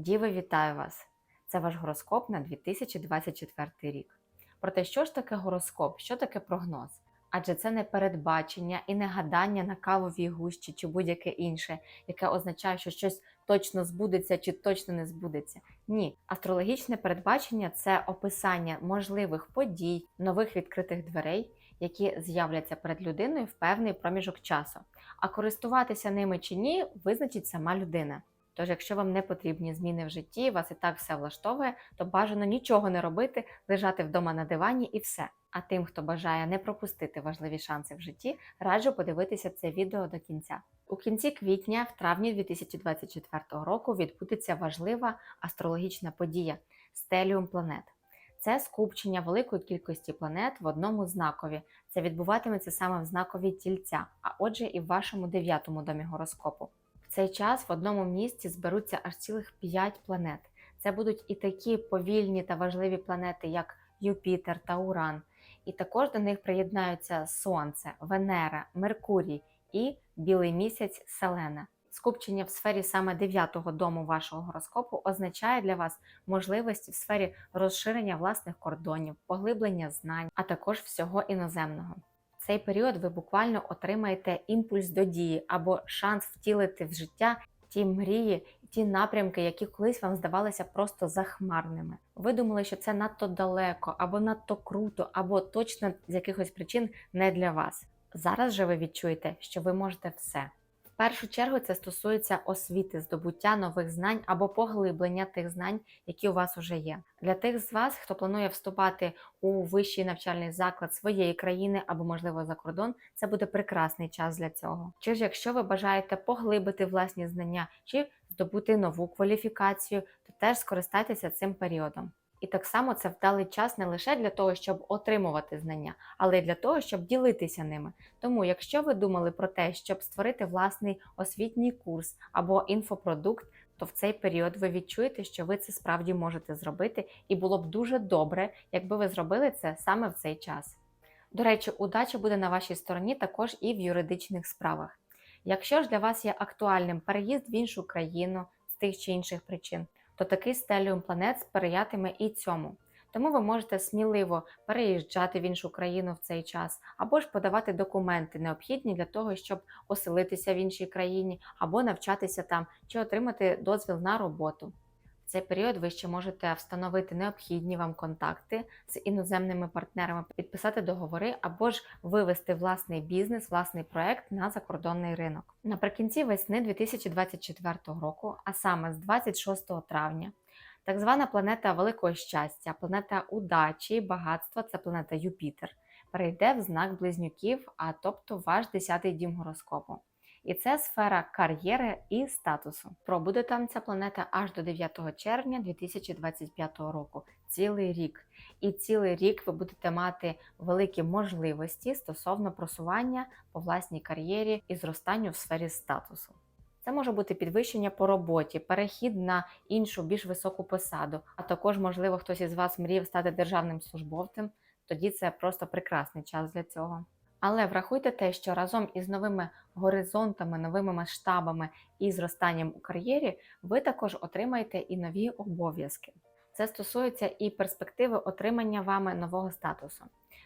Діви, вітаю вас! Це ваш гороскоп на 2024 рік. Проте, що ж таке гороскоп, що таке прогноз? Адже це не передбачення і не гадання на кавовій гущі чи будь-яке інше, яке означає, що щось точно збудеться чи точно не збудеться. Ні, астрологічне передбачення це описання можливих подій, нових відкритих дверей, які з'являться перед людиною в певний проміжок часу. А користуватися ними чи ні, визначить сама людина. Тож, якщо вам не потрібні зміни в житті, вас і так все влаштовує, то бажано нічого не робити, лежати вдома на дивані і все. А тим, хто бажає не пропустити важливі шанси в житті, раджу подивитися це відео до кінця. У кінці квітня, в травні 2024 року, відбудеться важлива астрологічна подія стеліум планет. Це скупчення великої кількості планет в одному знакові. Це відбуватиметься саме в знакові тільця, а отже, і в вашому дев'ятому домі гороскопу. Цей час в одному місці зберуться аж цілих 5 планет. Це будуть і такі повільні та важливі планети, як Юпітер та Уран. І також до них приєднаються Сонце, Венера, Меркурій і білий місяць Селена. Скупчення в сфері саме дев'ятого дому вашого гороскопу означає для вас можливості в сфері розширення власних кордонів, поглиблення знань, а також всього іноземного. Цей період ви буквально отримаєте імпульс до дії або шанс втілити в життя ті мрії, ті напрямки, які колись вам здавалися просто захмарними. Ви думали, що це надто далеко, або надто круто, або точно з якихось причин не для вас. Зараз же ви відчуєте, що ви можете все. Першу чергу це стосується освіти, здобуття нових знань або поглиблення тих знань, які у вас вже є. Для тих з вас, хто планує вступати у вищий навчальний заклад своєї країни або, можливо, за кордон, це буде прекрасний час для цього. Чи ж якщо ви бажаєте поглибити власні знання чи здобути нову кваліфікацію, то теж скористайтеся цим періодом. І так само це вдалий час не лише для того, щоб отримувати знання, але й для того, щоб ділитися ними. Тому, якщо ви думали про те, щоб створити власний освітній курс або інфопродукт, то в цей період ви відчуєте, що ви це справді можете зробити, і було б дуже добре, якби ви зробили це саме в цей час. До речі, удача буде на вашій стороні також і в юридичних справах. Якщо ж для вас є актуальним переїзд в іншу країну з тих чи інших причин, то такий стеліум планет сприятиме і цьому. Тому ви можете сміливо переїжджати в іншу країну в цей час, або ж подавати документи, необхідні для того, щоб оселитися в іншій країні, або навчатися там, чи отримати дозвіл на роботу. Цей період ви ще можете встановити необхідні вам контакти з іноземними партнерами, підписати договори або ж вивести власний бізнес, власний проект на закордонний ринок. Наприкінці весни 2024 року, а саме з 26 травня, так звана планета великого щастя, планета удачі, багатства це планета Юпітер, перейде в знак близнюків, а тобто ваш 10-й дім гороскопу. І це сфера кар'єри і статусу. Пробуде там ця планета аж до 9 червня 2025 року, цілий рік. І цілий рік ви будете мати великі можливості стосовно просування по власній кар'єрі і зростанню в сфері статусу. Це може бути підвищення по роботі, перехід на іншу, більш високу посаду, а також, можливо, хтось із вас мріяв стати державним службовцем. Тоді це просто прекрасний час для цього. Але врахуйте те, що разом із новими горизонтами, новими масштабами і зростанням у кар'єрі ви також отримаєте і нові обов'язки. Це стосується і перспективи отримання вами нового статусу.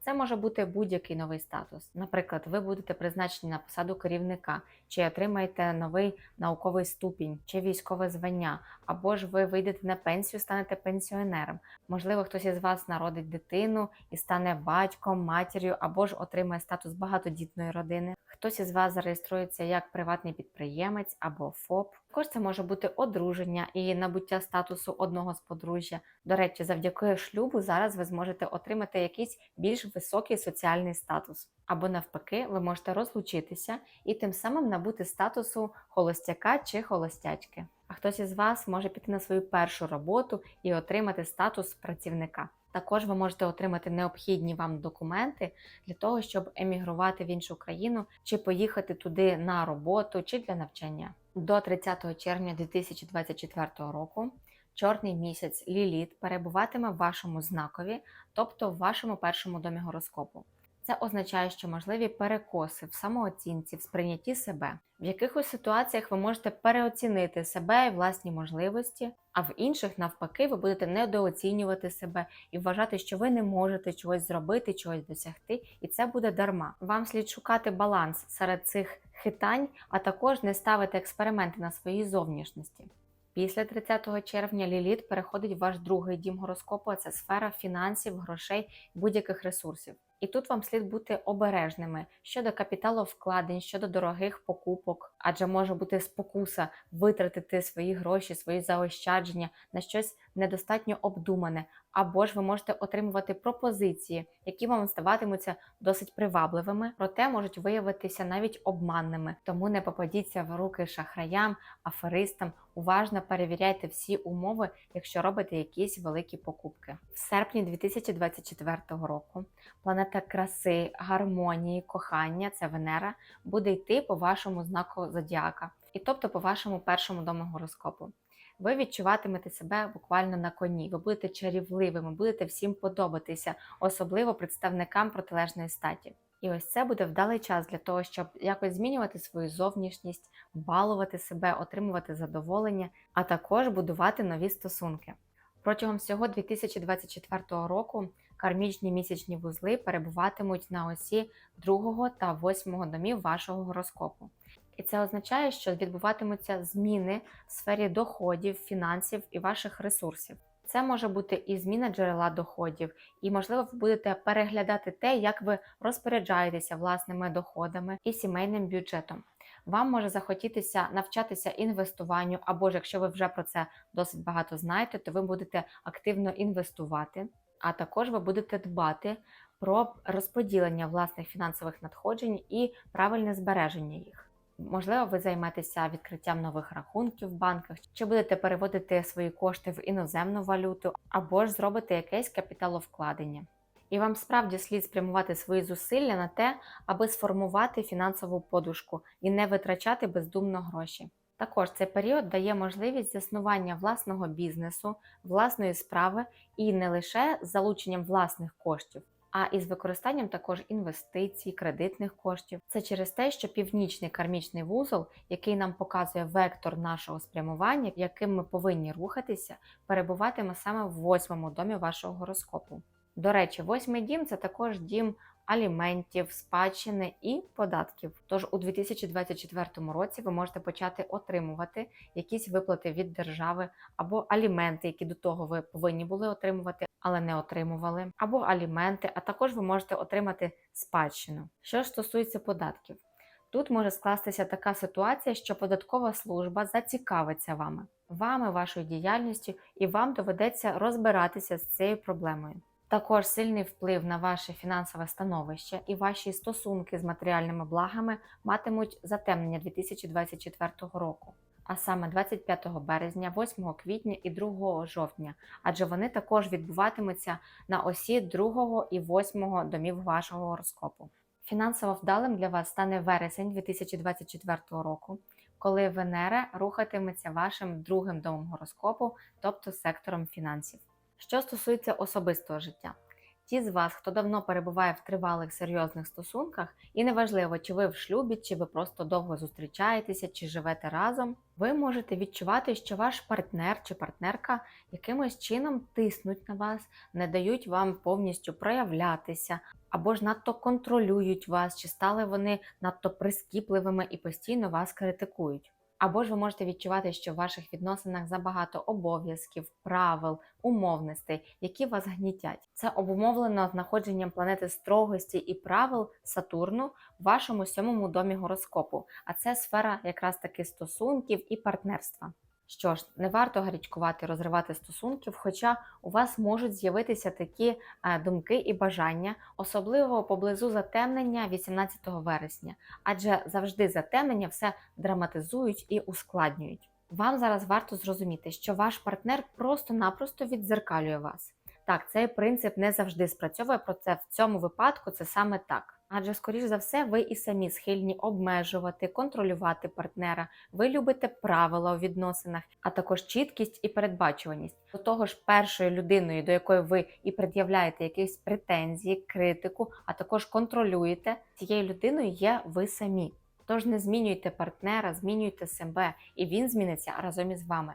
Це може бути будь-який новий статус. Наприклад, ви будете призначені на посаду керівника, чи отримаєте новий науковий ступінь, чи військове звання, або ж ви вийдете на пенсію, станете пенсіонером. Можливо, хтось із вас народить дитину і стане батьком, матір'ю, або ж отримає статус багатодітної родини. Хтось із вас зареєструється як приватний підприємець або ФОП. Також це може бути одруження і набуття статусу одного з подружжя. До речі, завдяки шлюбу зараз ви зможете отримати якийсь більш високий соціальний статус. Або навпаки, ви можете розлучитися і тим самим набути статусу холостяка чи холостячки. А хтось із вас може піти на свою першу роботу і отримати статус працівника. Також ви можете отримати необхідні вам документи для того, щоб емігрувати в іншу країну чи поїхати туди на роботу чи для навчання. До 30 червня 2024 року чорний місяць Ліліт перебуватиме в вашому знакові, тобто в вашому першому домі гороскопу. Це означає, що можливі перекоси в самооцінці, в сприйнятті себе. В якихось ситуаціях ви можете переоцінити себе і власні можливості, а в інших, навпаки, ви будете недооцінювати себе і вважати, що ви не можете чогось зробити, чогось досягти, і це буде дарма. Вам слід шукати баланс серед цих хитань, а також не ставити експерименти на своїй зовнішності. Після 30 червня Ліліт переходить в ваш другий дім гороскопу, а це сфера фінансів, грошей, будь-яких ресурсів. І тут вам слід бути обережними щодо капіталовкладень, щодо дорогих покупок, адже може бути спокуса витратити свої гроші, свої заощадження на щось недостатньо обдумане, або ж ви можете отримувати пропозиції, які вам здаватимуться досить привабливими, проте можуть виявитися навіть обманними. Тому не попадіться в руки шахраям, аферистам. Уважно перевіряйте всі умови, якщо робите якісь великі покупки. В серпні 2024 року планета краси, гармонії, кохання це Венера буде йти по вашому знаку зодіака, і тобто по вашому першому дому гороскопу. Ви відчуватимете себе буквально на коні, ви будете чарівливими, будете всім подобатися, особливо представникам протилежної статі. І ось це буде вдалий час для того, щоб якось змінювати свою зовнішність, балувати себе, отримувати задоволення, а також будувати нові стосунки. Протягом всього 2024 року кармічні місячні вузли перебуватимуть на осі 2 та 8 домів вашого гороскопу. І це означає, що відбуватимуться зміни в сфері доходів, фінансів і ваших ресурсів. Це може бути і зміна джерела доходів, і, можливо, ви будете переглядати те, як ви розпоряджаєтеся власними доходами і сімейним бюджетом. Вам може захотітися навчатися інвестуванню, або ж якщо ви вже про це досить багато знаєте, то ви будете активно інвестувати, а також ви будете дбати про розподілення власних фінансових надходжень і правильне збереження їх. Можливо, ви займетеся відкриттям нових рахунків в банках, чи будете переводити свої кошти в іноземну валюту, або ж зробите якесь капіталовкладення. І вам справді слід спрямувати свої зусилля на те, аби сформувати фінансову подушку і не витрачати бездумно гроші. Також цей період дає можливість заснування власного бізнесу, власної справи і не лише залученням власних коштів, а із використанням також інвестицій, кредитних коштів. Це через те, що північний кармічний вузол, який нам показує вектор нашого спрямування, яким ми повинні рухатися, перебуватиме саме в восьмому домі вашого гороскопу. До речі, восьмий дім це також дім аліментів, спадщини і податків. Тож у 2024 році ви можете почати отримувати якісь виплати від держави або аліменти, які до того ви повинні були отримувати, але не отримували, або аліменти, а також ви можете отримати спадщину. Що стосується податків, тут може скластися така ситуація, що податкова служба зацікавиться вами, вами, вашою діяльністю, і вам доведеться розбиратися з цією проблемою. Також сильний вплив на ваше фінансове становище і ваші стосунки з матеріальними благами матимуть затемнення 2024 року, а саме 25 березня, 8 квітня і 2 жовтня, адже вони також відбуватимуться на осі 2 і 8 домів вашого гороскопу. Фінансово вдалим для вас стане вересень 2024 року, коли Венера рухатиметься вашим другим домом гороскопу, тобто сектором фінансів. Що стосується особистого життя, ті з вас, хто давно перебуває в тривалих серйозних стосунках, і неважливо, чи ви в шлюбі, чи ви просто довго зустрічаєтеся, чи живете разом, ви можете відчувати, що ваш партнер чи партнерка якимось чином тиснуть на вас, не дають вам повністю проявлятися, або ж надто контролюють вас, чи стали вони надто прискіпливими і постійно вас критикують. Або ж ви можете відчувати, що в ваших відносинах забагато обов'язків, правил, умовностей, які вас гнітять. Це обумовлено знаходженням планети строгості і правил Сатурну в вашому сьомому домі гороскопу, а це сфера якраз таки стосунків і партнерства. Що ж, не варто гарячкувати, розривати стосунків, хоча у вас можуть з'явитися такі е, думки і бажання, особливо поблизу затемнення 18 вересня, адже завжди затемнення все драматизують і ускладнюють. Вам зараз варто зрозуміти, що ваш партнер просто-напросто віддзеркалює вас. Так, цей принцип не завжди спрацьовує, проте в цьому випадку це саме так. Адже, скоріш за все, ви і самі схильні обмежувати, контролювати партнера. Ви любите правила у відносинах, а також чіткість і передбачуваність. До того ж, першою людиною, до якої ви і пред'являєте якісь претензії, критику, а також контролюєте, цією людиною є ви самі. Тож не змінюйте партнера, змінюйте себе, і він зміниться разом із вами.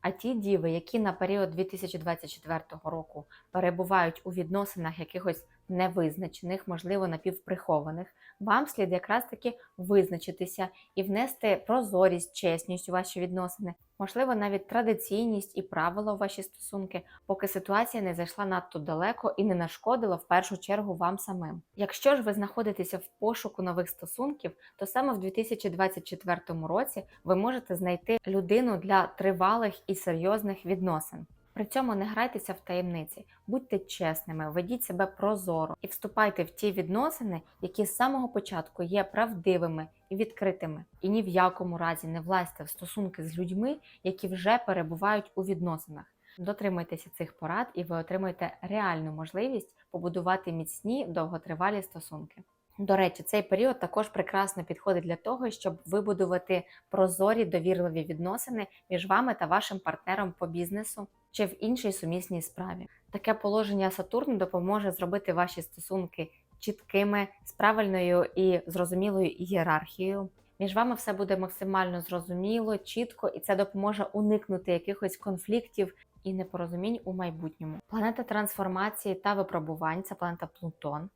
А ті діви, які на період 2024 року перебувають у відносинах якихось невизначених, можливо, напівприхованих, вам слід якраз таки визначитися і внести прозорість, чесність у ваші відносини, можливо, навіть традиційність і правила у ваші стосунки, поки ситуація не зайшла надто далеко і не нашкодила в першу чергу вам самим. Якщо ж ви знаходитеся в пошуку нових стосунків, то саме в 2024 році ви можете знайти людину для тривалих і серйозних відносин. При цьому не грайтеся в таємниці, будьте чесними, ведіть себе прозоро і вступайте в ті відносини, які з самого початку є правдивими і відкритими. І ні в якому разі не влазьте в стосунки з людьми, які вже перебувають у відносинах. Дотримуйтеся цих порад, і ви отримаєте реальну можливість побудувати міцні довготривалі стосунки. До речі, цей період також прекрасно підходить для того, щоб вибудувати прозорі довірливі відносини між вами та вашим партнером по бізнесу чи в іншій сумісній справі. Таке положення Сатурну допоможе зробити ваші стосунки чіткими, з правильною і зрозумілою ієрархією. Між вами все буде максимально зрозуміло, чітко, і це допоможе уникнути якихось конфліктів і непорозумінь у майбутньому. Планета трансформації та випробувань це планета Плутон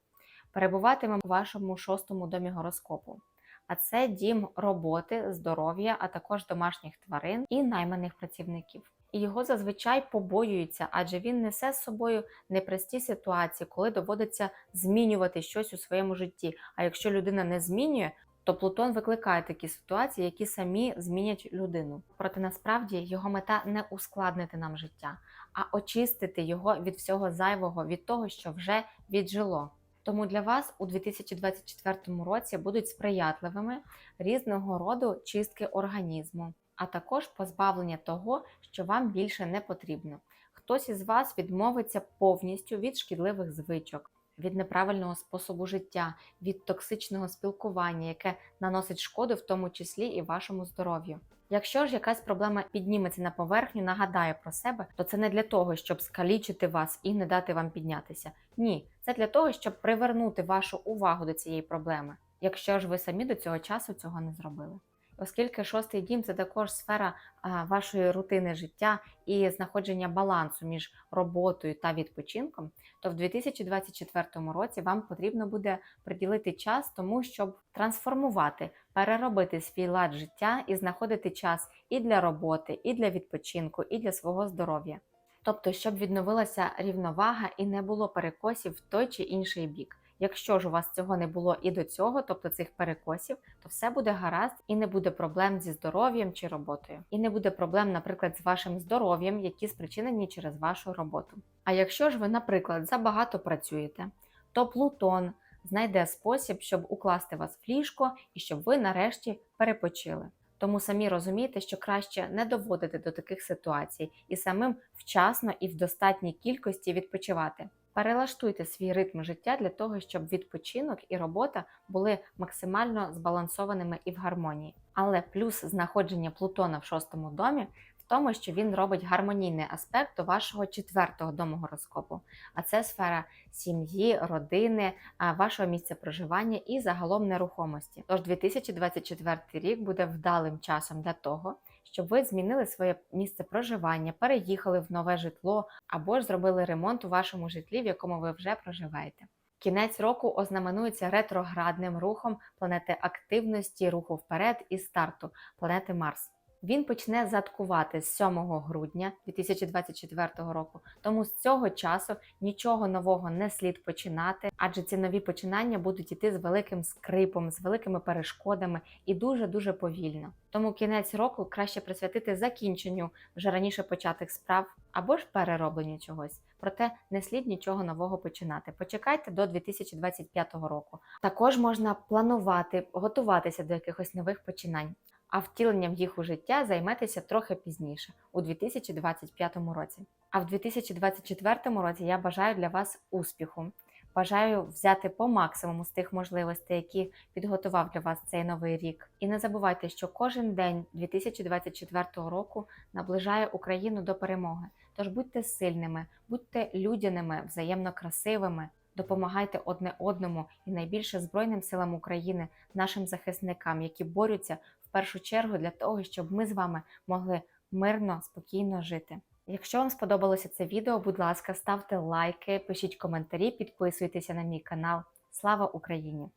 перебуватиме у вашому шостому домі гороскопу. А це дім роботи, здоров'я, а також домашніх тварин і найманих працівників. І його зазвичай побоюються, адже він несе з собою непрості ситуації, коли доводиться змінювати щось у своєму житті. А якщо людина не змінює, то Плутон викликає такі ситуації, які самі змінять людину. Проте насправді його мета не ускладнити нам життя, а очистити його від всього зайвого, від того, що вже віджило. Тому для вас у 2024 році будуть сприятливими різного роду чистки організму, а також позбавлення того, що вам більше не потрібно. Хтось із вас відмовиться повністю від шкідливих звичок, від неправильного способу життя, від токсичного спілкування, яке наносить шкоду, в тому числі і вашому здоров'ю. Якщо ж якась проблема підніметься на поверхню, нагадає про себе, то це не для того, щоб скалічити вас і не дати вам піднятися. Ні, це для того, щоб привернути вашу увагу до цієї проблеми, якщо ж ви самі до цього часу цього не зробили. Оскільки шостий дім це також сфера вашої рутини життя і знаходження балансу між роботою та відпочинком, то в 2024 році вам потрібно буде приділити час тому, щоб трансформувати, переробити свій лад життя і знаходити час і для роботи, і для відпочинку, і для свого здоров'я. Тобто, щоб відновилася рівновага і не було перекосів в той чи інший бік. Якщо ж у вас цього не було і до цього, тобто цих перекосів, то все буде гаразд і не буде проблем зі здоров'ям чи роботою. І не буде проблем, наприклад, з вашим здоров'ям, які спричинені через вашу роботу. А якщо ж ви, наприклад, забагато працюєте, то Плутон знайде спосіб, щоб укласти вас в ліжко і щоб ви нарешті перепочили. Тому самі розумієте, що краще не доводити до таких ситуацій і самим вчасно і в достатній кількості відпочивати. Перелаштуйте свій ритм життя для того, щоб відпочинок і робота були максимально збалансованими і в гармонії. Але плюс знаходження Плутона в шостому домі в тому, що він робить гармонійний аспект до вашого четвертого дому гороскопу, а це сфера сім'ї, родини, вашого місця проживання і загалом нерухомості. Тож 2024 рік буде вдалим часом для того щоб ви змінили своє місце проживання, переїхали в нове житло або ж зробили ремонт у вашому житлі, в якому ви вже проживаєте. Кінець року ознаменується ретроградним рухом планети активності, руху вперед і старту планети Марс. Він почне заткувати з 7 грудня 2024 року. Тому з цього часу нічого нового не слід починати, адже ці нові починання будуть іти з великим скрипом, з великими перешкодами і дуже дуже повільно. Тому кінець року краще присвятити закінченню вже раніше початих справ або ж переробленню чогось. Проте не слід нічого нового починати. Почекайте до 2025 року. Також можна планувати, готуватися до якихось нових починань а втіленням їх у життя займетеся трохи пізніше, у 2025 році. А в 2024 році я бажаю для вас успіху, Бажаю взяти по максимуму з тих можливостей, які підготував для вас цей новий рік. І не забувайте, що кожен день 2024 року наближає Україну до перемоги. Тож будьте сильними, будьте людяними, взаємно красивими, допомагайте одне одному і найбільше Збройним силам України, нашим захисникам, які борються першу чергу для того, щоб ми з вами могли мирно, спокійно жити. Якщо вам сподобалося це відео, будь ласка, ставте лайки, пишіть коментарі, підписуйтеся на мій канал. Слава Україні!